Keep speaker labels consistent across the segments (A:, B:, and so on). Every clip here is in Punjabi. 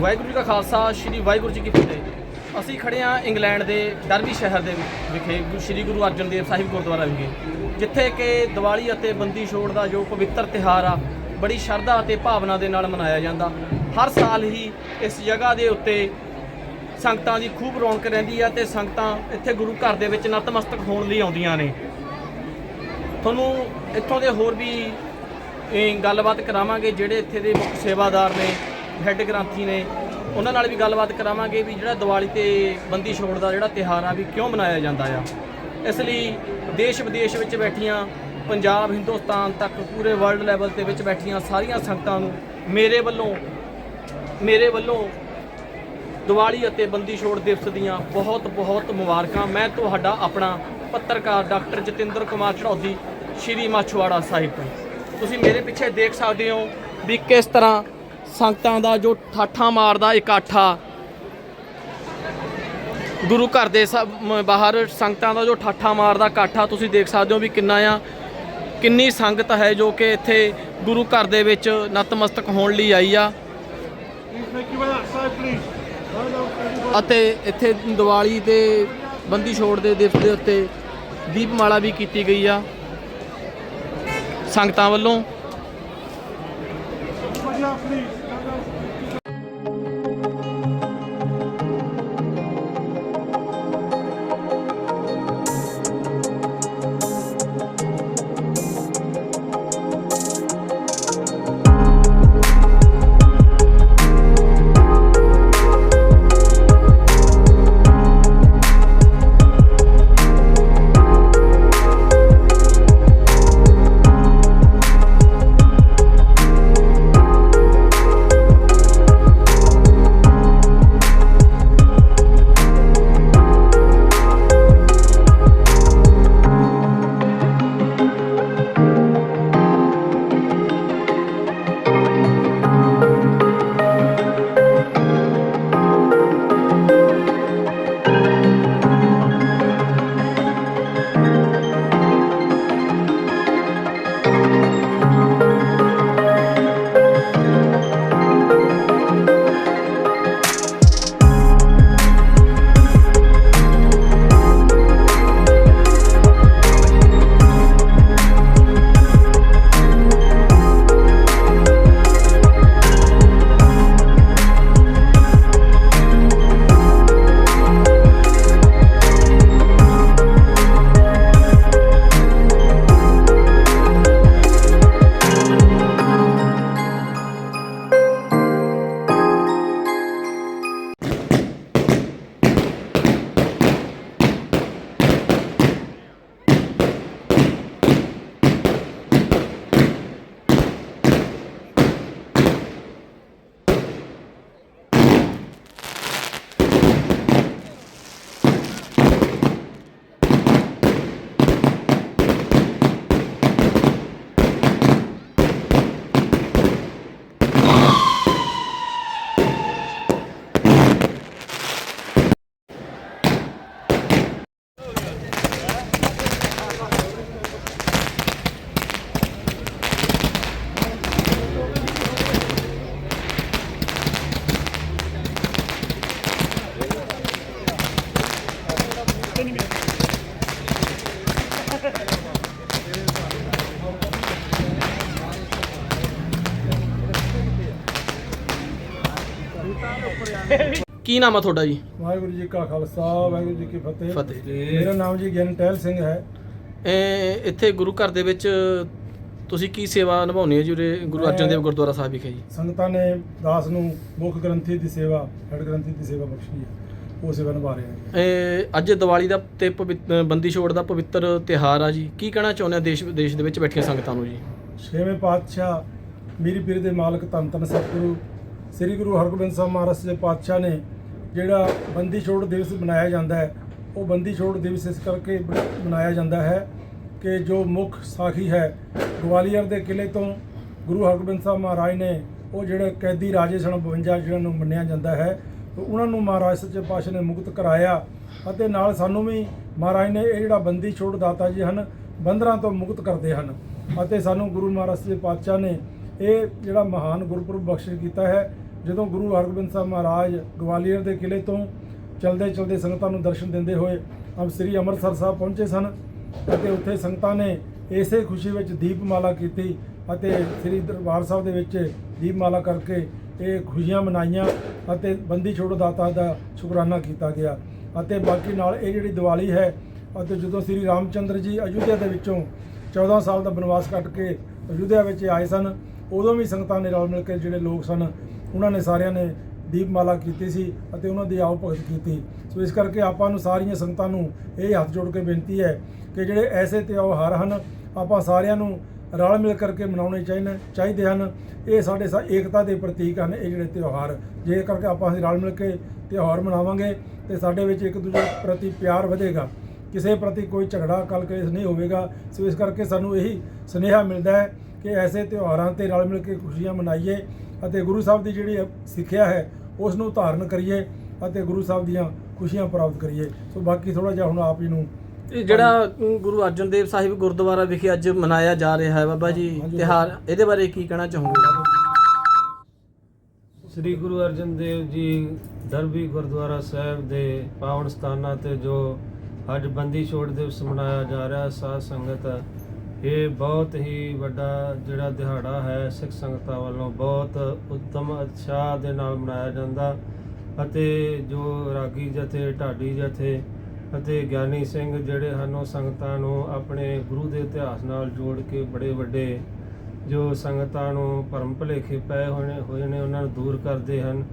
A: ਵਾਹਿਗੁਰੂ ਜੀ ਕਾ ਖਾਲਸਾ, ਸ੍ਰੀ ਵਾਹਿਗੁਰੂ ਜੀ ਕੀ ਫਤਿਹ। ਅਸੀਂ ਖੜੇ ਹਾਂ ਇੰਗਲੈਂਡ ਦੇ ਡਰਬੀ ਸ਼ਹਿਰ ਦੇ ਵਿਖੇ ਸ੍ਰੀ ਗੁਰੂ ਅਰਜਨ ਦੇਵ ਸਾਹਿਬ ਗੁਰਦੁਆਰਾ ਵਿਖੇ, ਜਿੱਥੇ ਕਿ ਦੀਵਾਲੀ ਅਤੇ ਬੰਦੀ ਛੋੜ ਦਾ ਜੋ ਪਵਿੱਤਰ ਤਿਹਾਰ ਆ, ਬੜੀ ਸ਼ਰਧਾ ਅਤੇ ਭਾਵਨਾ ਦੇ ਨਾਲ ਮਨਾਇਆ ਜਾਂਦਾ। ਹਰ ਸਾਲ ਹੀ ਇਸ ਜਗ੍ਹਾ ਦੇ ਉੱਤੇ ਸੰਗਤਾਂ ਦੀ ਖੂਬ ਰੌਣਕ ਰਹਿੰਦੀ ਆ ਤੇ ਸੰਗਤਾਂ ਇੱਥੇ ਗੁਰੂ ਘਰ ਦੇ ਵਿੱਚ ਨਤਮਸਤਕ ਹੋਣ ਲਈ ਆਉਂਦੀਆਂ ਨੇ। ਤੁਹਾਨੂੰ ਇੱਥੋਂ ਦੇ ਹੋਰ ਵੀ ਗੱਲਬਾਤ ਕਰਾਵਾਂਗੇ ਜਿਹੜੇ ਇੱਥੇ ਦੇ ਮੁੱਖ ਸੇਵਾਦਾਰ ਨੇ। ਹੈੱਡ ਗ੍ਰੰਥੀ ਨੇ ਉਹਨਾਂ ਨਾਲ ਵੀ ਗੱਲਬਾਤ ਕਰਾਵਾਂਗੇ ਵੀ ਜਿਹੜਾ ਦੀਵਾਲੀ ਤੇ ਬੰਦੀ ਛੋੜ ਦਾ ਜਿਹੜਾ ਤਿਹਾਰ ਆ ਵੀ ਕਿਉਂ ਮਨਾਇਆ ਜਾਂਦਾ ਆ। ਇਸ ਲਈ ਦੇਸ਼ ਵਿਦੇਸ਼ ਵਿੱਚ ਬੈਠੀਆਂ ਪੰਜਾਬ, ਹਿੰਦੁਸਤਾਨ ਤੱਕ ਪੂਰੇ ਵਰਲਡ ਲੈਵਲ ਤੇ ਵਿੱਚ ਬੈਠੀਆਂ ਸਾਰੀਆਂ ਸੰਗਤਾਂ ਨੂੰ ਮੇਰੇ ਵੱਲੋਂ ਮੇਰੇ ਵੱਲੋਂ ਦੀਵਾਲੀ ਅਤੇ ਬੰਦੀ ਛੋੜ ਦਿਵਸ ਦੀਆਂ ਬਹੁਤ ਬਹੁਤ ਮੁਬਾਰਕਾਂ। ਮੈਂ ਤੁਹਾਡਾ ਆਪਣਾ ਪੱਤਰਕਾਰ ਡਾਕਟਰ ਜਤਿੰਦਰ ਕੁਮਾਰ ਚੜੌਦੀ ਸ਼੍ਰੀ ਮਾਛਵਾੜਾ ਸਾਹਿਬ ਤੋਂ। ਤੁਸੀਂ ਮੇਰੇ ਪਿੱਛੇ ਦੇਖ ਸਕਦੇ ਹੋ ਵੀ ਕਿਸ ਤਰ੍ਹਾਂ ਸੰਗਤਾਂ ਦਾ ਜੋ ਠਾਠਾ ਮਾਰਦਾ ਇਕੱਠਾ ਗੁਰੂ ਘਰ ਦੇ ਬਾਹਰ ਸੰਗਤਾਂ ਦਾ ਜੋ ਠਾਠਾ ਮਾਰਦਾ ਇਕੱਠਾ ਤੁਸੀਂ ਦੇਖ ਸਕਦੇ ਹੋ ਵੀ ਕਿੰਨਾ ਆ। ਕਿੰਨੀ ਸੰਗਤ ਹੈ ਜੋ ਕਿ ਇੱਥੇ ਗੁਰੂ ਘਰ ਦੇ ਵਿੱਚ ਨਤਮਸਤਕ ਹੋਣ ਲਈ ਆਈ ਆ। ਅਤੇ ਇੱਥੇ ਦੀਵਾਲੀ ਤੇ ਬੰਦੀ ਛੋੜ ਦੇ ਦਿਵਸ ਦੇ ਉੱਤੇ ਦੀਪਮਾਲਾ ਵੀ ਕੀਤੀ ਗਈ ਆ। ਸੰਗਤਾਂ ਵੱਲੋਂ। ਕੀ ਨਾਮ ਆ ਤੁਹਾਡਾ ਜੀ?
B: ਵਾਹਿਗੁਰੂ ਜੀ ਕਾ ਖਾਲਸਾ ਵਾਹਿਗੁਰੂ ਜੀ ਕੀ ਫਤਿਹ।
A: ਫਤਿਹ।
B: ਮੇਰਾ ਨਾਮ ਜੀ ਗਿਆਨਟੈਲ ਸਿੰਘ ਹੈ।
A: ਇਹ ਇੱਥੇ ਗੁਰੂ ਘਰ ਦੇ ਵਿੱਚ ਤੁਸੀਂ ਕੀ ਸੇਵਾ ਨਿਭਾਉਣੀ ਹੈ ਜੀ ਉਰੇ ਗੁਰੂ ਅਰਜਨ ਦੇਵ ਗੁਰਦੁਆਰਾ ਸਾਹਿਬ ਵਿਖੇ ਜੀ?
B: ਸੰਗਤਾਂ ਨੇ ਦਾਸ ਨੂੰ ਮੁੱਖ ਗ੍ਰੰਥੀ ਦੀ ਸੇਵਾ ਹੈਡ ਗ੍ਰੰਥੀ ਦੀ ਸੇਵਾ ਬਖਸ਼ੀ ਹੈ। ਉਹ ਸੇਵਾ ਨਿਭਾ ਰਹੇ ਹਾਂ
A: ਇਹ ਅੱਜ ਦੀਵਾਲੀ ਦਾ ਤੇ ਪਵਿੱਤ- ਬੰਦੀ ਛੋੜ ਦਾ ਪਵਿੱਤਰ ਤਿਹਾਰ ਆ ਜੀ। ਕੀ ਕਹਿਣਾ ਚਾਹੁੰਦੇ ਆ ਦੇਸ਼ ਵਿਦੇਸ਼ ਦੇ ਵਿੱਚ ਬੈਠੀਆਂ ਸੰਗਤਾਂ ਨੂੰ ਜੀ?
B: ਛੇਵੇਂ ਪਾਤਸ਼ਾਹ ਮੀਰੀ ਪੀਰ ਦੇ ਮਾਲਕ ਧੰਨ ਧੰਨ ਸਤਿਗੁਰੂ ਸ੍ਰੀ ਗੁਰੂ ਹਰਗੋਬਿੰਦ ਸਾਹਿਬ ਮਹਾਰਾਜ ਦੇ ਪਾਤਸ਼ਾਹ ਨੇ ਜਿਹੜਾ ਬੰਦੀ ਛੋੜ ਦਿਵਸ ਮਨਾਇਆ ਜਾਂਦਾ ਹੈ, ਉਹ ਬੰਦੀ ਛੋੜ ਦਿਵਸ ਇਸ ਕਰਕੇ ਮਨਾਇਆ ਜਾਂਦਾ ਹੈ ਕਿ ਜੋ ਮੁੱਖ ਸਾਖੀ ਹੈ, ਗਵਾਲੀਅਰ ਦੇ ਕਿਲੇ ਤੋਂ ਗੁਰੂ ਹਰਗੋਬਿੰਦ ਸਾਹਿਬ ਮਹਾਰਾਜ ਨੇ ਉਹ ਜਿਹੜੇ ਕੈਦੀ ਰਾਜੇ ਸਨ 52 ਜਿਹਨਾਂ ਨੂੰ ਮੰਨਿਆ ਜਾਂਦਾ ਹੈ ਉਹਨਾਂ ਨੂੰ ਮਹਾਰਾਜ ਸੱਚੇ ਪਾਤਸ਼ਾਹ ਨੇ ਮੁਕਤ ਕਰਾਇਆ ਅਤੇ ਨਾਲ ਸਾਨੂੰ ਵੀ ਮਹਾਰਾਜ ਨੇ ਇਹ ਜਿਹੜਾ ਬੰਦੀ ਛੋੜ ਦਾਤਾ ਜੀ ਹਨ, ਬੰਦਰਾਂ ਤੋਂ ਮੁਕਤ ਕਰਦੇ ਹਨ ਅਤੇ ਸਾਨੂੰ ਗੁਰੂ ਮਹਾਰਾਜ ਸੱਚੇ ਪਾਤਸ਼ਾਹ ਨੇ ਇਹ ਜਿਹੜਾ ਮਹਾਨ ਗੁਰਪੁਰਬ ਬਖਸ਼ਿਸ਼ ਕੀਤਾ ਹੈ ਜਦੋਂ ਗੁਰੂ ਹਰਗੋਬਿੰਦ ਸਾਹਿਬ ਮਹਾਰਾਜ ਗਵਾਲੀਅਰ ਦੇ ਕਿਲੇ ਤੋਂ ਚਲਦੇ ਚਲਦੇ ਸੰਗਤਾਂ ਨੂੰ ਦਰਸ਼ਨ ਦਿੰਦੇ ਹੋਏ ਅਬ ਸ੍ਰੀ ਅੰਮ੍ਰਿਤਸਰ ਸਾਹਿਬ ਪਹੁੰਚੇ ਸਨ ਅਤੇ ਉੱਥੇ ਸੰਗਤਾਂ ਨੇ ਇਸੇ ਖੁਸ਼ੀ ਵਿੱਚ ਦੀਪਮਾਲਾ ਕੀਤੀ ਅਤੇ ਸ੍ਰੀ ਦਰਬਾਰ ਸਾਹਿਬ ਦੇ ਵਿੱਚ ਦੀਪਮਾਲਾ ਕਰਕੇ ਇਹ ਖੁਸ਼ੀਆਂ ਮਨਾਈਆਂ ਅਤੇ ਬੰਦੀ ਛੋੜੋ ਦਾਤਾ ਦਾ ਸ਼ੁਕਰਾਨਾ ਕੀਤਾ ਗਿਆ ਅਤੇ ਬਾਕੀ ਨਾਲ ਇਹ ਜਿਹੜੀ ਦੀਵਾਲੀ ਹੈ ਅਤੇ ਜਦੋਂ ਸ੍ਰੀ ਰਾਮਚੰਦਰ ਜੀ ਅਯੁੱਧਿਆ ਦੇ ਵਿੱਚੋਂ 14 ਸਾਲ ਦਾ ਬਨਵਾਸ ਕੱਟ ਕੇ ਅਯੁੱਧਿਆ ਵਿੱਚ ਆਏ ਸਨ। ਉਦੋਂ ਵੀ ਸੰਗਤਾਂ ਨੇ ਰਲ ਮਿਲ ਕੇ ਜਿਹੜੇ ਲੋਕ ਸਨ, ਉਹਨਾਂ ਨੇ ਸਾਰਿਆਂ ਨੇ ਦੀਪਮਾਲਾ ਕੀਤੀ ਸੀ ਅਤੇ ਉਹਨਾਂ ਦੀ ਆਓ ਭਗਤ ਕੀਤੀ। ਸੋ ਇਸ ਕਰਕੇ ਆਪਾਂ ਨੂੰ ਸਾਰੀਆਂ ਸੰਗਤਾਂ ਨੂੰ ਇਹ ਹੱਥ ਜੋੜ ਕੇ ਬੇਨਤੀ ਹੈ ਕਿ ਜਿਹੜੇ ਐਸੇ ਤਿਉਹਾਰ ਹਨ, ਆਪਾਂ ਸਾਰਿਆਂ ਨੂੰ ਰਲ ਮਿਲ ਕਰਕੇ ਮਨਾਉਣੇ ਚਾਹੀਦੇ ਚਾਹੀਦੇ ਹਨ। ਇਹ ਸਾਡੇ ਸਾ, ਏਕਤਾ ਦੇ ਪ੍ਰਤੀਕ ਹਨ ਇਹ ਜਿਹੜੇ ਤਿਉਹਾਰ। ਜੇ ਕਰਕੇ ਆਪਾਂ ਅਸੀਂ ਰਲ ਮਿਲ ਕੇ ਤਿਉਹਾਰ ਮਨਾਵਾਂਗੇ ਤੇ ਸਾਡੇ ਵਿੱਚ ਇੱਕ ਦੂਜੇ ਪ੍ਰਤੀ ਪਿਆਰ ਵਧੇਗਾ। ਕਿਸੇ ਪ੍ਰਤੀ ਕੋਈ ਝਗੜਾ ਕਲ ਕਲੇਸ਼ ਨਹੀਂ ਹੋਵੇਗਾ। ਸੋ ਇਸ ਕਰਕੇ ਸਾਨੂੰ ਇਹੀ ਸੁਨੇਹਾ ਮਿਲਦਾ ਹੈ ਕਿ ਐਸੇ ਤਿਉਹਾਰਾਂ ਤੇ ਰਲ ਮਿਲ ਕੇ ਖੁਸ਼ੀਆਂ ਮਨਾਈਏ ਅਤੇ ਗੁਰੂ ਸਾਹਿਬ ਦੀ ਜਿਹੜੀ ਸਿੱਖਿਆ ਹੈ ਉਸ ਨੂੰ ਧਾਰਨ ਕਰੀਏ ਅਤੇ ਗੁਰੂ ਸਾਹਿਬ ਦੀਆਂ ਖੁਸ਼ੀਆਂ ਪ੍ਰਾਪਤ ਕਰੀਏ। ਸੋ ਬਾਕੀ ਥੋੜਾ ਜਿਹਾ ਹੁਣ ਆਪ ਜੀ ਨੂੰ
A: ਇਹ ਜਿਹੜਾ ਗੁਰੂ ਅਰਜਨ ਦੇਵ ਸਾਹਿਬ ਗੁਰਦੁਆਰਾ ਵਿਖੇ ਅੱਜ ਮਨਾਇਆ ਜਾ ਰਿਹਾ ਹੈ ਬਾਬਾ ਜੀ। ਤਿਹਾਰ ਇਹਦੇ ਬਾਰੇ ਕੀ ਕਹਿਣਾ ਚਾਹੋਗੇ?
C: ਸ੍ਰੀ ਗੁਰੂ ਅਰਜਨ ਦੇਵ ਜੀ ਦਰਬੀ ਗੁਰਦੁਆਰਾ ਸਾਹਿਬ ਦੇ ਪਾਵਨ ਸਥਾਨਾਂ ਤੇ ਜੋ ਅੱਜ ਬੰਦੀ ਛੋੜ ਦਿਵਸ ਮਨਾਇਆ ਜਾ ਰਿਹਾ, ਸਾਧ ਸੰਗਤ, ਇਹ ਬਹੁਤ ਹੀ ਵੱਡਾ ਜਿਹੜਾ ਦਿਹਾੜਾ ਹੈ, ਸਿੱਖ ਸੰਗਤਾਂ ਵੱਲੋਂ ਬਹੁਤ ਉੱਤਮ ਉਤਸ਼ਾਹ ਦੇ ਨਾਲ ਮਨਾਇਆ ਜਾਂਦਾ ਅਤੇ ਜੋ ਰਾਗੀ ਜਥੇ, ਢਾਡੀ ਜਥੇ ਅਤੇ ਗਿਆਨੀ ਸਿੰਘ ਜਿਹੜੇ ਹਨ, ਉਹ ਸੰਗਤਾਂ ਨੂੰ ਆਪਣੇ ਗੁਰੂ ਦੇ ਇਤਿਹਾਸ ਨਾਲ ਜੋੜ ਕੇ ਬੜੇ ਵੱਡੇ ਜੋ ਸੰਗਤਾਂ ਨੂੰ ਭਰਮ ਭੁਲੇਖੇ ਪਏ ਹੋਏ ਹੋਏ ਨੇ, ਉਹਨਾਂ ਨੂੰ ਦੂਰ ਕਰਦੇ ਹਨ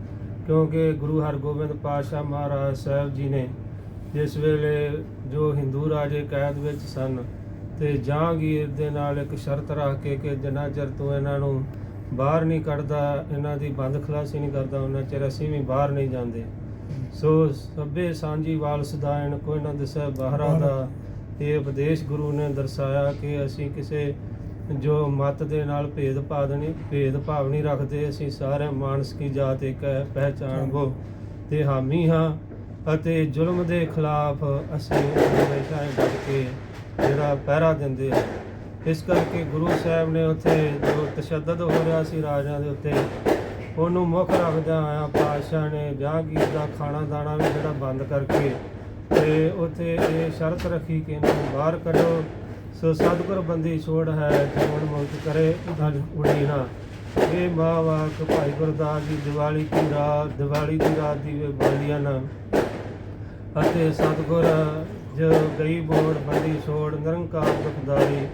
C: ਕਿਉਂਕਿ ਗੁਰੂ ਹਰਗੋਬਿੰਦ ਪਾਤਸ਼ਾਹ ਮਹਾਰਾਜ ਸਾਹਿਬ ਜੀ ਨੇ ਜਿਸ ਵੇਲੇ ਜੋ ਹਿੰਦੂ ਰਾਜੇ ਕੈਦ ਵਿੱਚ ਸਨ ਤੇ ਜਹਾਂਗੀਰ ਦੇ ਨਾਲ ਇੱਕ ਸ਼ਰਤ ਰੱਖ ਕੇ ਕਿ ਜਿੰਨਾ ਚਿਰ ਤੂੰ ਇਹਨਾਂ ਨੂੰ ਬਾਹਰ ਨਹੀਂ ਕੱਢਦਾ ਇਹਨਾਂ ਦੀ ਬੰਦ ਖਲਾਸੀ ਨਹੀਂ ਕਰਦਾ ਉਹਨਾਂ ਚਿਰ ਅਸੀਂ ਵੀ ਬਾਹਰ ਨਹੀਂ ਜਾਂਦੇ। ਸੋ ਸਭੇ ਸਾਂਝੀ ਵਾਲ ਸਦਾਇਣ ਕੋਈ ਨਾ ਦਿਸੈ ਬਾਹਰਾ ਦਾ ਇਹ ਉਪਦੇਸ਼ ਗੁਰੂ ਨੇ ਦਰਸਾਇਆ ਕਿ ਅਸੀਂ ਕਿਸੇ ਜੋ ਮਤ ਦੇ ਨਾਲ ਭੇਦ ਭਾਵ ਨਹੀਂ ਭੇਦ ਭਾਵ ਨਹੀਂ ਰੱਖਦੇ ਅਸੀਂ ਸਾਰੇ ਮਾਨਸ ਕੀ ਜਾਤ ਇੱਕ ਹੈ ਪਹਿਚਾਣਗੋ ਤੇ ਹਾਮੀ ਹਾਂ ਅਤੇ ਜ਼ੁਲਮ ਦੇ ਖਿਲਾਫ ਅਸੀਂ ਹਮੇਸ਼ਾ ਹੀ ਡਟ ਕੇ ਜਿਹੜਾ ਪਹਿਰਾ ਦਿੰਦੇ ਹਾਂ। ਇਸ ਕਰਕੇ ਗੁਰੂ ਸਾਹਿਬ ਨੇ ਉੱਥੇ ਜੋ ਤਸ਼ੱਦਦ ਹੋ ਰਿਹਾ ਸੀ ਰਾਜਿਆਂ ਦੇ ਉੱਤੇ, ਉਹਨੂੰ ਮੁੱਖ ਰੱਖਦਿਆਂ ਆਇਆ ਪਾਤਸ਼ਾਹ ਨੇ ਜਹਾਂਗੀਰ ਦਾ ਖਾਣਾ ਦਾਣਾ ਵੀ ਜਿਹੜਾ ਬੰਦ ਕਰਕੇ ਤੇ ਉੱਥੇ ਇਹ ਸ਼ਰਤ ਰੱਖੀ ਕਿ ਇਹਨੂੰ ਬਾਹਰ ਕੱਢੋ। ਸੋ ਸਤਿਗੁਰ ਬੰਦੀ ਛੋੜ ਹੈ, ਜੀਵਨ ਮੁਕਤ ਕਰੇ ਧਨ ਉੜੀ ਨਾ ਇਹ ਮਾਂ ਵਾਕ ਭਾਈ ਗੁਰਦਾਸ ਦੀ ਦੀਵਾਲੀ ਦੀ ਰਾਤ, ਦੀਵਾਲੀ ਦੀ ਰਾਤ ਦੀ ਵੇ ਬਾਲੀਆਂ ਨਾ ਅਤੇ ਸਤਿਗੁਰ ਜੋ ਗਈ ਬੋੜ ਬੰਦੀ ਛੋੜ, ਨਿਰੰਕਾਰ ਦੁਖਦਾਰੀ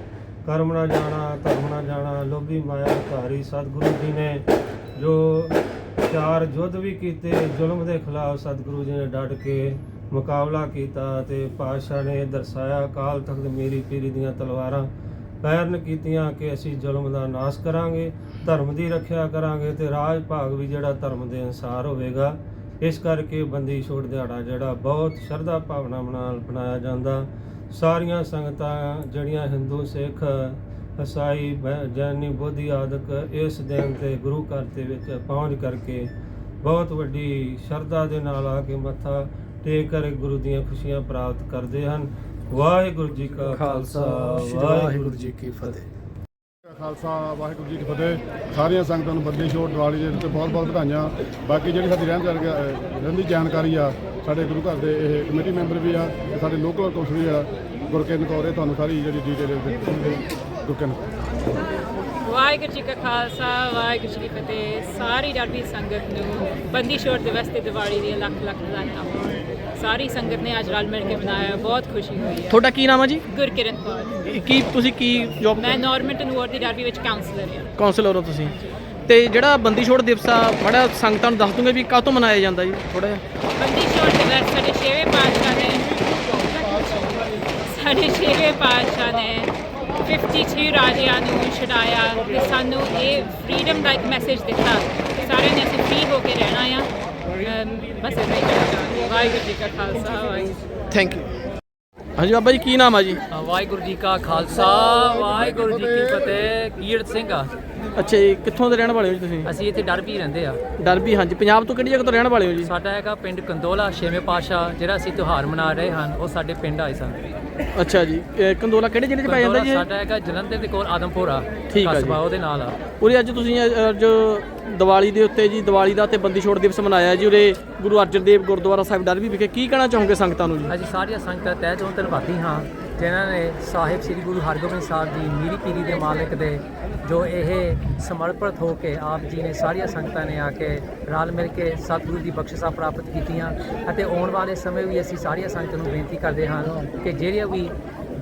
C: ਕਰਮ ਨਾ ਜਾਣਾ, ਧਰਮ ਨਾ ਜਾਣਾ, ਲੋਭੀ ਮਾਇਆ ਧਾਰੀ ਸਤਿਗੁਰੂ ਜੀ ਨੇ ਜੋ ਚਾਰ ਯੁੱਧ ਵੀ ਕੀਤੇ, ਜ਼ੁਲਮ ਦੇ ਖਿਲਾਫ ਸਤਿਗੁਰੂ ਜੀ ਨੇ ਡਟ ਕੇ ਮੁਕਾਬਲਾ ਕੀਤਾ ਤੇ ਪਾਤਸ਼ਾਹ ਨੇ ਦਰਸਾਇਆ ਕਾਲ ਤਖਤ ਮੇਰੀ ਪੀਰੀ ਦੀਆਂ ਤਲਵਾਰਾਂ ਪੈਰਨ ਕੀਤੀਆਂ ਕਿ ਅਸੀਂ ਜ਼ੁਲਮ ਦਾ ਨਾਸ਼ ਕਰਾਂਗੇ, ਧਰਮ ਦੀ ਰੱਖਿਆ ਕਰਾਂਗੇ ਤੇ ਰਾਜ ਭਾਗ ਵੀ ਜਿਹੜਾ ਧਰਮ ਦੇ ਅਨਸਾਰ ਹੋਵੇਗਾ। ਇਸ ਕਰਕੇ ਬੰਦੀ ਛੋੜ ਦਿਹਾੜਾ ਜਿਹੜਾ ਬਹੁਤ ਸ਼ਰਧਾ ਭਾਵਨਾ ਨਾਲ ਬਣਾਇਆ ਜਾਂਦਾ। ਸਾਰੀਆਂ ਸੰਗਤਾਂ ਜਿਹੜੀਆਂ ਹਿੰਦੂ ਸਿੱਖ ਈਸਾਈ ਜੈਨੀ ਬੋਧੀ ਆਦਿਕ ਇਸ ਦਿਨ ਤੇ ਗੁਰੂ ਘਰ ਦੇ ਵਿੱਚ ਪਹੁੰਚ ਕਰਕੇ ਬਹੁਤ ਵੱਡੀ ਸ਼ਰਧਾ ਦੇ ਨਾਲ ਆ ਕੇ ਮੱਥਾ ਟੇਕ ਕਰ ਗੁਰੂ ਦੀਆਂ ਖੁਸ਼ੀਆਂ ਪ੍ਰਾਪਤ ਕਰਦੇ ਹਨ। ਵਾਹਿਗੁਰੂ ਜੀ ਕਾ ਖਾਲਸਾ ਵਾਹਿਗੁਰੂ ਜੀ
A: ਕੀ ਫਤਿਹ।
D: ਖਾਲਸਾ, ਵਾਹਿਗੁਰੂ ਜੀ ਕੀ ਫਤਿਹ। ਸਾਰੀਆਂ ਸੰਗਤਾਂ ਨੂੰ ਬੰਦੀ ਛੋੜ, ਦੀਵਾਲੀ ਦੇ ਉੱਤੇ ਬਹੁਤ ਬਹੁਤ ਵਧਾਈਆਂ। ਬਾਕੀ ਜਿਹੜੀ ਸਾਡੀ ਰਹਿਣ ਰਹਿੰਦੀ ਜਾਣਕਾਰੀ ਆ, ਸਾਡੇ ਗੁਰੂ ਘਰ ਦੇ ਇਹ ਕਮੇਟੀ ਮੈਂਬਰ ਵੀ ਆ, ਤੇ ਸਾਡੇ ਲੋਕਲ ਕੋਚ ਵੀ ਆ, ਗੁਰਕਿਰਨ ਕੌਰ ਇਹ ਤੁਹਾਨੂੰ ਸਾਰੀ ਜਿਹੜੀ ਡਿਟੇਲ ਗੁਰਕਿਰਨ
E: ਵਾਹਿਗੁਰੂ ਜੀ ਕਾ ਖਾਲਸਾ, ਵਾਹਿਗੁਰੂ ਜੀ ਕੀ ਫਤਿਹ। ਸਾਰੀ ਡਾਡੀ ਸੰਗਤ ਨੂੰ ਬੰਦੀ ਛੋੜ ਦਿਵਸ ਤੇ ਦੀਵਾਲੀ ਦੀਆਂ ਲੱਖ ਲੱਖ ਵਧਾਈਆਂ। ਸਾਰੀ ਸੰਗਤ ਨੇ ਅੱਜ ਰਲ ਮਿਲ ਕੇ ਮਨਾਇਆ ਬਹੁਤ ਖੁਸ਼ੀ ਹੋਈ ਹੈ।
A: ਤੁਹਾਡਾ ਕੀ ਨਾਮ ਹੈ ਜੀ?
E: ਗੁਰਕਿਰਨ ਕੌਰ।
A: ਕੀ ਤੁਸੀਂ ਕੀ ਜੌਬ
E: ਮੈਂ ਨਾਰਮਨਟਨ ਵਾਰਡ ਦੀ ਡਾਡੀ ਵਿੱਚ ਕਾਉਂਸਲਰ ਹਾਂ।
A: ਕਾਉਂਸਲਰ ਹੋ ਤੁਸੀਂ। ਤੇ ਜਿਹੜਾ ਬੰਦੀ ਛੋੜ ਦਿਵਸ ਆ ਬੜਾ ਸੰਗਤਾਂ ਨੂੰ ਦੱਸ ਦੂੰਗੇ ਵੀ ਕਾਹਤੋਂ ਮਨਾਇਆ ਜਾਂਦਾ ਜੀ ਥੋੜਾ ਜਿਹਾ।
E: ਬੰਦੀ ਛੋੜ ਦਿਵਸ ਸਾਡੇ ਛੇਵੇਂ ਪਾਤਸ਼ਾਹ ਨੇ। ਸਾਡੇ ਛੇਵੇਂ ਪਾਤਸ਼ਾਹ ਨੇ 52 ਰਾਜਿਆਂ ਨੂੰ ਛਡਾਇਆ ਤੇ ਸਾਨੂੰ ਇਹ ਫ੍ਰੀडम ਦਾ ਇੱਕ ਮੈਸੇਜ ਦਿੱਤਾ। ਸਾਰਿਆਂ ਨੇ ਅਸੀਂ ਫ੍ਰੀ ਹੋ ਕੇ ਰਹਿਣਾ ਆ। ਅਮ, ਬਸ ਹੀ। ਚਾਹਾਂਗੀ ਵਾਹਿਗੁਰੂ ਜੀ ਕਾ ਖਾਲਸਾ ਵਾਹਿਗੁਰੂ
A: ਥੈਂਕ ਯੂ ਹਾਂਜੀ ਬਾਬਾ ਜੀ ਕੀ ਨਾਮ ਆ ਜੀ?
F: ਵਾਹਿਗੁਰੂ ਜੀ ਕਾ ਖਾਲਸਾ ਵਾਹਿਗੁਰੂ ਜੀ ਕੀ ਫਤਿਹ। ਕੀਰਤ ਸਿੰਘ ਆ।
A: ਅੱਛਾ ਜੀ ਕਿੱਥੋਂ ਦੇ ਰਹਿਣ ਵਾਲੇ ਹੋ ਜੀ ਤੁਸੀਂ?
F: ਅਸੀਂ ਇੱਥੇ ਡਰਬੀ ਰਹਿੰਦੇ ਆ।
A: ਡਰਬੀ ਹਾਂਜੀ। ਪੰਜਾਬ ਤੋਂ ਕਿਹੜੀ ਜਗ੍ਹਾ ਤੋਂ ਰਹਿਣ ਵਾਲੇ ਹੋ ਜੀ?
F: ਸਾਡਾ ਹੈਗਾ ਪਿੰਡ ਕੰਦੋਲਾ ਛੇਵੇਂ ਪਾਸ਼ਾ ਜਿਹੜਾ ਅਸੀਂ ਤਿਉਹਾਰ ਮਨਾ ਰਹੇ ਹਨ ਉਹ ਸਾਡੇ ਪਿੰਡ ਆਏ ਸਨ।
A: ਅੱਛਾ ਜੀ। ਇਹ ਕੰਦੋਲਾ ਕਿਹੜੇ ਜ਼ਿਲ੍ਹੇ 'ਚ ਪੈ ਜਾਂਦਾ ਜੀ? ਇਹ?
F: ਸਾਡਾ ਹੈਗਾ ਜਲੰਧਰ ਦੇ ਕੋਲ ਆਦਮਪੁਰ ਆ
A: ਠੀਕ ਆ ਜੀ।
F: ਕਸਬਾ ਉਹਦੇ ਨਾਲ ਆ।
A: ਉਰੇ ਅੱਜ ਤੁਸੀਂ ਅ- ਅੱਜ ਦੀਵਾਲੀ ਦੇ ਉੱਤੇ ਜੀ ਦੀਵਾਲੀ ਦਾ ਤੇ ਬੰਦੀ ਛੋੜ ਦਿਵਸ ਮਨਾਇਆ ਜੀ ਉਰੇ ਗੁਰੂ ਅਰਜਨ ਦੇਵ ਗੁਰਦੁਆਰਾ ਸਾਹਿਬ ਡਰਬੀ ਵਿਖੇ ਕੀ ਕਹਿਣਾ ਚਾਹੋਗੇ ਸੰਗਤਾਂ ਨੂੰ ਜੀ?
F: ਅਸੀਂ ਸਾਰੀਆਂ ਸੰਗਤਾਂ ਤਹਿ ਦਿਲੋਂ ਧੰਨਵਾਦੀ ਹਾਂ ਜਿਨ੍ਹਾਂ ਨੇ ਸਾਹਿਬ ਸ੍ਰੀ ਗੁਰੂ ਹਰਗੋਬਿੰਦ ਸਾਹਿਬ ਜੀ ਮੀਰੀ ਪੀਰੀ ਦੇ ਮਾਲਕ ਦੇ ਜੋ ਇਹ ਸਮਰਪਿਤ ਹੋ ਕੇ ਆਪ ਜੀ ਨੇ ਸਾਰੀਆਂ ਸੰਗਤਾਂ ਨੇ ਆ ਕੇ ਰਲ ਮਿਲ ਕੇ ਸਤਿਗੁਰੂ ਦੀ ਬਖਸ਼ਿਸ਼ਾਂ ਪ੍ਰਾਪਤ ਕੀਤੀਆਂ ਅਤੇ ਆਉਣ ਵਾਲੇ ਸਮੇਂ ਵੀ ਅਸੀਂ ਸਾਰੀਆਂ ਸੰਗਤਾਂ ਨੂੰ ਬੇਨਤੀ ਕਰਦੇ ਹਾਂ ਕਿ ਜਿਹੜੀਆਂ ਵੀ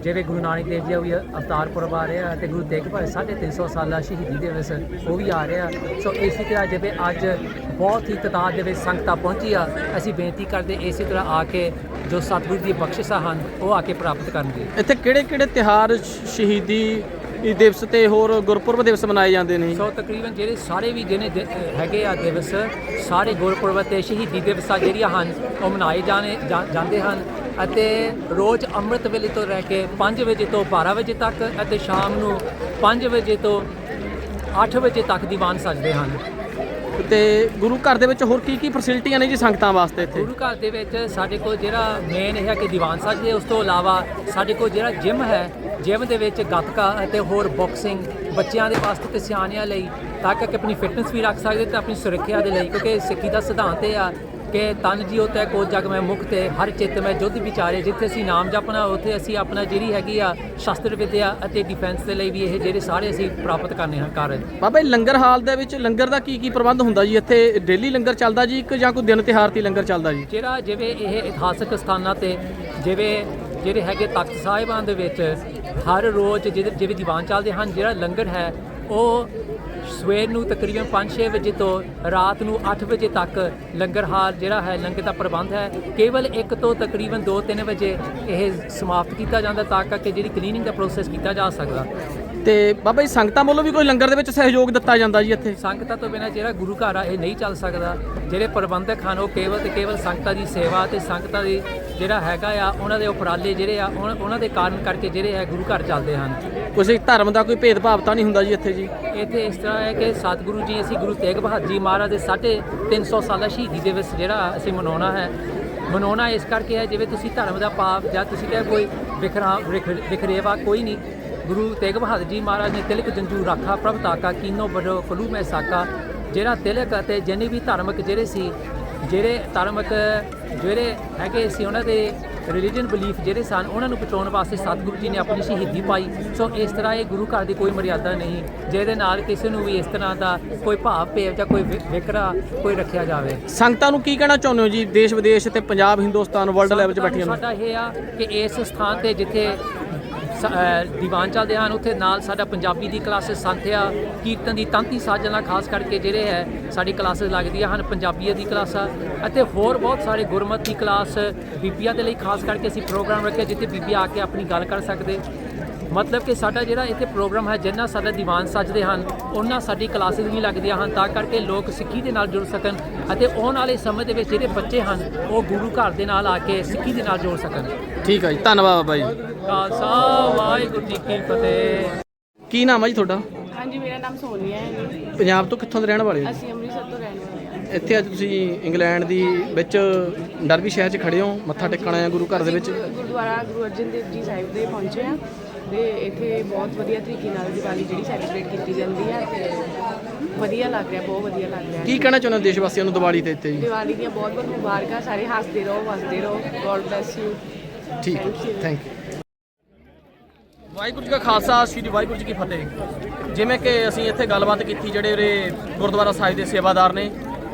F: ਜਿਵੇਂ ਗੁਰੂ ਨਾਨਕ ਦੇਵ ਜੀ ਦਾ ਵੀ ਅਵਤਾਰ ਪੁਰਬ ਆ ਰਿਹਾ ਤੇ ਗੁਰੂ ਤੇਗ ਬਹਾਦਰ 350 ਸਾਲਾ ਸ਼ਹੀਦੀ ਦਿਵਸ ਉਹ ਵੀ ਆ ਰਿਹਾ। ਸੋ ਇਸੇ ਤਰ੍ਹਾਂ ਜਿਵੇਂ ਅੱਜ ਬਹੁਤ ਹੀ ਤਾਦਾਦ ਦੇ ਵਿੱਚ ਸੰਗਤਾਂ ਪਹੁੰਚੀ ਆ, ਅਸੀਂ ਬੇਨਤੀ ਕਰਦੇ ਇਸੇ ਤਰ੍ਹਾਂ ਆ ਕੇ ਜੋ ਸਤਿਗੁਰੂ ਦੀ ਬਖਸ਼ਿਸ਼ਾਂ ਹਨ, ਉਹ ਆ ਕੇ ਪ੍ਰਾਪਤ ਕਰਨਗੇ।
A: ਇੱਥੇ ਕਿਹੜੇ ਕਿਹੜੇ ਤਿਹਾਰ ਸ਼ਹੀਦੀ ਦਿਵਸ ਤੇ ਹੋਰ ਗੁਰਪੁਰਬ ਦਿਵਸ ਮਨਾਏ ਜਾਂਦੇ ਨੇ?
F: ਸੋ ਤਕਰੀਬਨ ਜਿਹੜੇ ਸਾਰੇ ਵੀ ਜਿਹਨੇ ਦਿ- ਹੈਗੇ ਆ ਦਿਵਸ ਸਾਰੇ ਗੁਰਪੁਰਬ ਤੇ ਸ਼ਹੀਦੀ ਦਿਵਸਾਂ ਜਿਹੜੀਆਂ ਹਨ ਉਹ ਮਨਾਏ ਜਾਣੇ ਜਾ- ਜਾਂਦੇ ਹਨ ਅਤੇ ਰੋਜ਼ ਅੰਮ੍ਰਿਤ ਵੇਲੇ ਤੋਂ ਰਹਿ ਕੇ 5 ਵਜੇ ਤੋਂ 12 ਵਜੇ ਤੱਕ ਅਤੇ ਸ਼ਾਮ ਨੂੰ 5 ਵਜੇ ਤੋਂ 8 ਵਜੇ ਤੱਕ ਦੀਵਾਨ ਸਜਦੇ ਹਨ
A: ਤੇ ਗੁਰੂ ਘਰ ਦੇ ਵਿੱਚ ਹੋਰ ਕੀ ਕੀ ਫੈਸਿਲਿਟੀਆਂ ਨੇ ਜੀ ਸੰਗਤਾਂ ਵਾਸਤੇ ਇੱਥੇ
F: ਗੁਰੂ ਘਰ ਦੇ ਵਿੱਚ ਸਾਡੇ ਕੋਲ ਜਿਹੜਾ ਮੇਨ ਹੈ ਕਿ ਦੀਵਾਨ ਸਜਦੇ ਉਸ ਤੋਂ ਇਲਾਵਾ ਸਾਡੇ ਕੋਲ ਜਿਹੜਾ ਜਿਮ ਹੈ ਜਿਮ ਦੇ ਵਿੱਚ ਗੱਤਕਾ ਅਤੇ ਹੋਰ ਬਾਕਸਿੰਗ ਬੱਚਿਆਂ ਦੇ ਵਾਸਤੇ ਤੇ ਸਿਆਣਿਆਂ ਲਈ ਤਾਂ ਕਿ ਆਪਣੀ ਫਿਟਨੈਸ ਵੀ ਰੱਖ ਸਕਦੇ ਤੇ ਆਪਣੀ ਸੁਰੱਖਿਆ ਦੇ ਲਈ ਕਿਉਂਕਿ ਸਿੱਖੀ ਦਾ ਸਿਧਾਂਤ ਇਹ ਆ ਕਿ ਤਨ ਜੀਉ ਤੈ ਕੋ ਜਗ ਮੈਂ ਮੁਕਤ ਹੈ ਹਰ ਚਿੱਤ ਮੈਂ ਜੁੱਧ ਵਿਚਾਰੇ ਜਿੱਥੇ ਅਸੀਂ ਨਾਮ ਜਪਣਾ ਉੱਥੇ ਅਸੀਂ ਆਪਣਾ ਜਿਹੜੀ ਹੈਗੀ ਆ ਸ਼ਸਤਰ ਵਿਦਿਆ ਅਤੇ ਡਿਫੈਂਸ ਦੇ ਲਈ ਵੀ ਇਹ ਜਿਹੜੇ ਸਾਰੇ ਅਸੀਂ ਪ੍ਰਾਪਤ ਕਰਨੇ ਹਨ ਕਾਰਜ
A: ਬਾਬਾ ਜੀ ਲੰਗਰ ਹਾਲ ਦੇ ਵਿੱਚ ਲੰਗਰ ਦਾ ਕੀ ਕੀ ਪ੍ਰਬੰਧ ਹੁੰਦਾ ਜੀ? ਇੱਥੇ ਡੇਲੀ ਲੰਗਰ ਚੱਲਦਾ ਜੀ ਇੱਕ ਜਾਂ ਕੋਈ ਦਿਨ ਤਿਹਾਰ ਤੇ ਲੰਗਰ ਚੱਲਦਾ ਜੀ?
F: ਜਿਹੜਾ ਜਿਵੇਂ ਇਹ ਇਤਿਹਾਸਕ ਸਥਾਨਾਂ ਤੇ ਜਿਵੇਂ ਜਿਹੜੇ ਹੈਗੇ ਤਖਤ ਸਾਹਿਬਾਨ ਦੇ ਵਿੱਚ ਹਰ ਰੋਜ਼ ਜਿਹਦੇ ਜਿਵੇਂ ਦੀਵਾਨ ਚੱਲਦੇ ਹਨ, ਜਿਹੜਾ ਲੰਗਰ ਹੈ, ਉਹ ਸਵੇਰ ਨੂੰ ਤਕਰੀਬਨ 5-6 ਵਜੇ ਤੋਂ ਰਾਤ ਨੂੰ 8 ਵਜੇ ਤੱਕ ਲੰਗਰ ਹਾਲ ਜਿਹੜਾ ਹੈ, ਲੰਗਰ ਦਾ ਪ੍ਰਬੰਧ ਹੈ। ਕੇਵਲ 1 ਤੋਂ ਤਕਰੀਬਨ 2-3 ਵਜੇ ਇਹ ਸਮਾਪਤ ਕੀਤਾ ਜਾਂਦਾ ਤਾਂ ਕਿ ਜਿਹੜੀ ਕਲੀਨਿੰਗ ਦਾ ਪ੍ਰੋਸੈਸ ਕੀਤਾ ਜਾ ਸਕਦਾ।
A: ਤੇ ਬਾਬਾ ਜੀ ਸੰਗਤਾਂ ਵੱਲੋਂ ਵੀ ਕੋਈ ਲੰਗਰ ਦੇ ਵਿੱਚ ਸਹਿਯੋਗ ਦਿੱਤਾ ਜਾਂਦਾ ਜੀ ਇੱਥੇ?
F: ਸੰਗਤਾਂ ਤੋਂ ਬਿਨਾਂ ਜਿਹੜਾ ਗੁਰੂ ਘਰ ਆ ਇਹ ਨਹੀਂ ਚੱਲ ਸਕਦਾ। ਜਿਹੜੇ ਪ੍ਰਬੰਧਕ ਹਨ ਉਹ ਕੇਵਲ ਤੇ ਕੇਵਲ ਸੰਗਤਾਂ ਦੀ ਸੇਵਾ ਤੇ ਸੰਗਤਾਂ ਦੀ ਜਿਹੜਾ ਹੈਗਾ ਆ ਉਹਨਾਂ ਦੇ ਉਪਰਾਲੇ ਜਿਹੜੇ ਆ ਉਹਨਾਂ ਉਹਨਾਂ ਦੇ ਕਾਰਨ ਕਰਕੇ ਜਿਹੜੇ ਹੈ ਗੁਰੂ ਘਰ ਚੱਲਦੇ ਹਨ।
A: ਕਿਸੇ ਧਰਮ ਦਾ ਕੋਈ ਭੇਦਭਾਵ ਤਾਂ ਨਹੀਂ ਹੁੰਦਾ ਜੀ ਇੱਥੇ ਜੀ?
F: ਇੱਥੇ ਇਸ ਤਰ੍ਹਾਂ ਹੈ ਕਿ ਸਤਿਗੁਰੂ ਜੀ ਅਸੀਂ ਗੁਰੂ ਤੇਗ ਬਹਾਦਰ ਜੀ ਮਹਾਰਾਜ ਦੇ ਸਾਢੇ 300 ਸਾਲਾ ਸ਼ਹੀਦੀ ਦਿਵਸ ਜਿਹੜਾ ਅਸੀਂ ਮਨਾਉਣਾ ਹੈ ਮਨਾਉਣਾ ਇਸ ਕਰਕੇ ਹੈ ਜਿਵੇਂ ਤੁਸੀਂ ਧਰਮ ਦਾ ਪਾਪ ਜਾਂ ਤੁਸੀਂ ਕਹੇ ਕੋਈ ਵਿਖਰਾ ਵਿਖ- ਵਿਖਰੇਵਾ ਕੋਈ ਨਹੀਂ। ਗੁਰੂ ਤੇਗ ਬਹਾਦਰ ਜੀ ਮਹਾਰਾਜ ਨੇ ਤਿਲਕ ਜੰਜੂ ਰਾਖਾ ਪ੍ਰਭ ਤਾਕਾ ਕੀਨੋ ਬੜੋ ਫਲੂ ਮੈਂ ਸਾਕਾ। ਜਿਹੜਾ ਤਿਲਕ ਅਤੇ ਜਿੰਨੇ ਵੀ ਧਾਰਮਿਕ ਜਿਹੜੇ ਸੀ ਜਿਹੜੇ ਧਾਰਮਿਕ ਜਿਹੜੇ ਹੈਗੇ ਸੀ ਉਹਨਾਂ ਦੇ ਰਿਲੀਜੀਅਨ ਬਲੀਫ ਜਿਹੜੇ ਸਨ ਉਹਨਾਂ ਨੂੰ ਬਚਾਉਣ ਵਾਸਤੇ ਸਤਿਗੁਰੂ ਜੀ ਨੇ ਆਪਣੀ ਸ਼ਹੀਦੀ ਪਾਈ। ਸੋ ਇਸ ਤਰ੍ਹਾਂ ਇਹ ਗੁਰੂ ਘਰ ਦੀ ਕੋਈ ਮਰਿਆਦਾ ਨਹੀਂ ਜਿਹਦੇ ਨਾਲ ਕਿਸੇ ਨੂੰ ਵੀ ਇਸ ਤਰ੍ਹਾਂ ਦਾ ਕੋਈ ਭਾਵ ਭੇਵ ਜਾਂ ਕੋਈ ਵਿਕਰਾ ਕੋਈ ਰੱਖਿਆ ਜਾਵੇ।
A: ਸੰਗਤਾਂ ਨੂੰ ਕੀ ਕਹਿਣਾ ਚਾਹੁੰਦੇ ਹੋ ਜੀ? ਦੇਸ਼ ਵਿਦੇਸ਼ ਤੇ ਪੰਜਾਬ ਹਿੰਦੁਸਤਾਨ ਵਰਲਡ ਲੈਵਲ 'ਚ ਬੈਠੀਆਂ ਨੇ।
F: ਸਾਡਾ ਇਹ ਆ ਕਿ ਇਸ ਸਥਾਨ ਤੇ ਜਿੱਥੇ ਸ- ਅਹ ਦੀਵਾਨ ਚੱਲਦੇ ਹਨ। ਉੱਥੇ ਨਾਲ ਸਾਡਾ ਪੰਜਾਬੀ ਦੀ ਕਲਾਸਿਸ ਸੰਥਿਆ, ਕੀਰਤਨ ਦੀ ਤਾਂਤੀ ਸਾਜਣਾ ਖਾਸ ਕਰਕੇ ਜਿਹੜੇ ਹੈ, ਸਾਡੀ ਕਲਾਸਿਸ ਲੱਗਦੀਆਂ ਹਨ, ਪੰਜਾਬੀਆਂ ਦੀ ਕਲਾਸਾਂ ਅਤੇ ਹੋਰ ਬਹੁਤ ਸਾਰੇ ਗੁਰਮਤ ਦੀ ਕਲਾਸ ਬੀਬੀਆਂ ਦੇ ਲਈ ਖਾਸ ਕਰਕੇ ਅਸੀਂ ਪ੍ਰੋਗਰਾਮ ਰੱਖਿਆ, ਜਿੱਥੇ ਬੀਬੀਆਂ ਆ ਕੇ ਆਪਣੀ ਗੱਲ ਕਰ ਸਕਦੇ। ਮਤਲਬ ਕਿ ਸਾਡਾ ਜਿਹੜਾ ਇੱਥੇ ਪ੍ਰੋਗਰਾਮ ਹੈ ਜਿੰਨਾ ਸਾਡਾ ਦੀਵਾਨ ਸੱਜਦੇ ਹਨ ਉਹਨਾਂ ਸਾਡੀ ਕਲਾਸਿਸ ਵੀ ਲੱਗਦੀਆਂ ਹਨ ਤਾਂ ਕਰਕੇ ਲੋਕ ਸਿੱਖੀ ਦੇ ਨਾਲ ਜੁੜ ਸਕਣ ਅਤੇ ਆਉਣ ਵਾਲੇ ਸਮੇਂ ਦੇ ਵਿੱਚ ਜਿਹੜੇ ਬੱਚੇ ਹਨ ਉਹ ਗੁਰੂ ਘਰ ਦੇ ਨਾਲ ਆ ਕੇ ਸਿੱਖੀ ਦੇ ਨਾਲ ਜੁੜ ਸਕਣ।
A: ਠੀਕ ਆ ਜੀ ਧੰਨਵਾਦ ਬਾਬਾ ਜੀ।
F: ਖਾਲਸਾ ਵਾਹਿਗੁਰੂ ਜੀ ਕੀ ਫਤਿਹ।
A: ਕੀ ਨਾਮ ਹੈ ਜੀ ਤੁਹਾਡਾ?
G: ਹਾਂਜੀ ਮੇਰਾ ਨਾਮ ਸੋਨੀਆ ਹੈ ਜੀ।
A: ਪੰਜਾਬ ਤੋਂ ਕਿੱਥੋਂ ਦੇ ਰਹਿਣ ਵਾਲੇ ਹੋ?
G: ਅਸੀਂ ਅੰਮ੍ਰਿਤਸਰ ਤੋਂ ਰਹਿਣ ਵਾਲੇ ਹਾਂ।
A: ਇੱਥੇ ਅੱਜ ਤੁਸੀਂ ਇੰਗਲੈਂਡ ਦੀ ਵਿੱਚ ਡਰਬੀ ਸ਼ਹਿਰ 'ਚ ਖੜੇ ਹੋ ਮੱਥਾ ਟੇਕਣ ਆਏ ਹੋ ਗੁਰੂ ਘਰ ਦੇ ਵਿੱਚ।
G: ਗੁਰਦੁਆਰਾ ਗੁਰੂ ਅਰਜਨ ਦੇਵ ਜੀ ਸਾਹਿਬ ਦੇ ਪਹੁੰਚੇ ਹਾਂ। ਤੇ ਇੱਥੇ ਬਹੁਤ ਵਧੀਆ ਤਰੀਕੇ ਨਾਲ ਦੀਵਾਲੀ ਜਿਹੜੀ ਸੈਲੀਬ੍ਰੇਟ ਕੀਤੀ ਜਾਂਦੀ ਹੈ ਤੇ ਵਧੀਆ ਲੱਗ ਰਿਹਾ ਬਹੁਤ ਵਧੀਆ ਲੱਗ ਰਿਹਾ।
A: ਕੀ ਕਹਿਣਾ ਚਾਹੁੰਦੇ ਹੋ ਦੇਸ਼ ਵਾਸੀਆਂ ਨੂੰ ਦੀਵਾਲੀ ਤੇ ਇੱਥੇ ਜੀ?
G: ਦੀਵਾਲੀ ਦੀਆਂ ਬਹੁਤ ਬਹੁਤ ਮੁਬਾਰਕਾਂ ਸਾਰੇ ਹੱਸਦੇ ਰਹੋ ਵਸਦੇ ਰਹੋ। ਗੋਡ ਬlesਸ ਯੂ
A: ਠੀਕ. ਥੈਂਕ ਯੂ ਵਾਹਿਗੁਰੂ ਜੀ ਕਾ ਖਾਲਸਾ ਸ੍ਰੀ ਵਾਹਿਗੁਰੂ ਜੀ ਕੀ ਫਤਿਹ। ਜਿਵੇਂ ਕਿ ਅਸੀਂ ਇੱਥੇ ਗੱਲਬਾਤ ਕੀਤੀ ਜਿਹੜੇ ਉਰੇ ਗੁਰਦੁਆਰਾ ਸਾਹਿਬ ਦੇ ਸੇਵਾਦਾਰ ਨੇ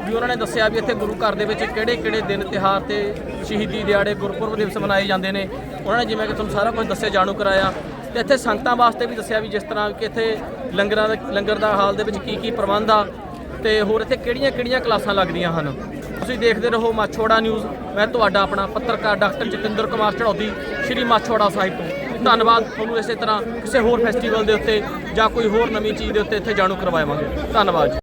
A: ਵੀ ਉਹਨਾਂ ਨੇ ਦੱਸਿਆ ਵੀ ਇੱਥੇ ਗੁਰੂ ਘਰ ਦੇ ਵਿੱਚ ਕਿਹੜੇ ਕਿਹੜੇ ਦਿਨ ਤਿਹਾਰ ਤੇ ਸ਼ਹੀਦੀ ਦਿਹਾੜੇ ਗੁਰਪੁਰਬ ਦਿਵਸ ਮਨਾਏ ਜਾਂਦੇ ਨੇ। ਉਹਨਾਂ ਨੇ ਜਿਵੇਂ ਕਿ ਤੁਹਾਨੂੰ ਸਾਰਾ ਕੁਝ ਦੱਸਿਆ ਜਾਣੂ ਕਰਾਇਆ। ਤੇ ਇੱਥੇ ਸੰਗਤਾਂ ਵਾਸਤੇ ਵੀ ਦੱਸਿਆ ਵੀ ਜਿਸ ਤਰ੍ਹਾਂ ਕਿ ਇੱਥੇ ਲੰਗਰਾਂ ਦਾ ਲੰਗਰ ਦਾ ਹਾਲ ਦੇ ਵਿੱਚ ਕੀ ਕੀ ਪ੍ਰਬੰਧ ਆ ਤੇ ਹੋਰ ਇੱਥੇ ਕਿਹੜੀਆਂ ਕਿਹੜੀਆਂ ਕਲਾਸਾਂ ਲੱਗਦੀਆਂ ਹਨ? ਤੁਸੀਂ ਦੇਖਦੇ ਰਹੋ ਮਾਛੋੜਾ ਨਿਊਜ਼। ਮੈਂ ਤੁਹਾਡਾ ਆਪਣਾ ਪੱਤਰਕਾਰ ਡਾਕਟਰ ਜਤਿੰਦਰ ਕੁਮਾਰ ਚੜੌਦੀ ਸ਼੍ਰੀ ਮਾਛੋੜਾ ਸਾਹਿਬ ਤੋਂ। ਧੰਨਵਾਦ, ਤੁਹਾਨੂੰ ਇਸੇ ਤਰ੍ਹਾਂ ਕਿਸੇ ਹੋਰ ਫੈਸਟੀਵਲ ਦੇ ਉੱਤੇ ਜਾਂ ਕੋਈ ਹੋਰ ਨਵੀਂ ਚੀਜ਼ ਦੇ ਉੱਤੇ ਇੱਥੇ ਜਾਣੂ ਕਰਵਾਵਾਂਗੇ। ਧੰਨਵਾਦ ਜੀ।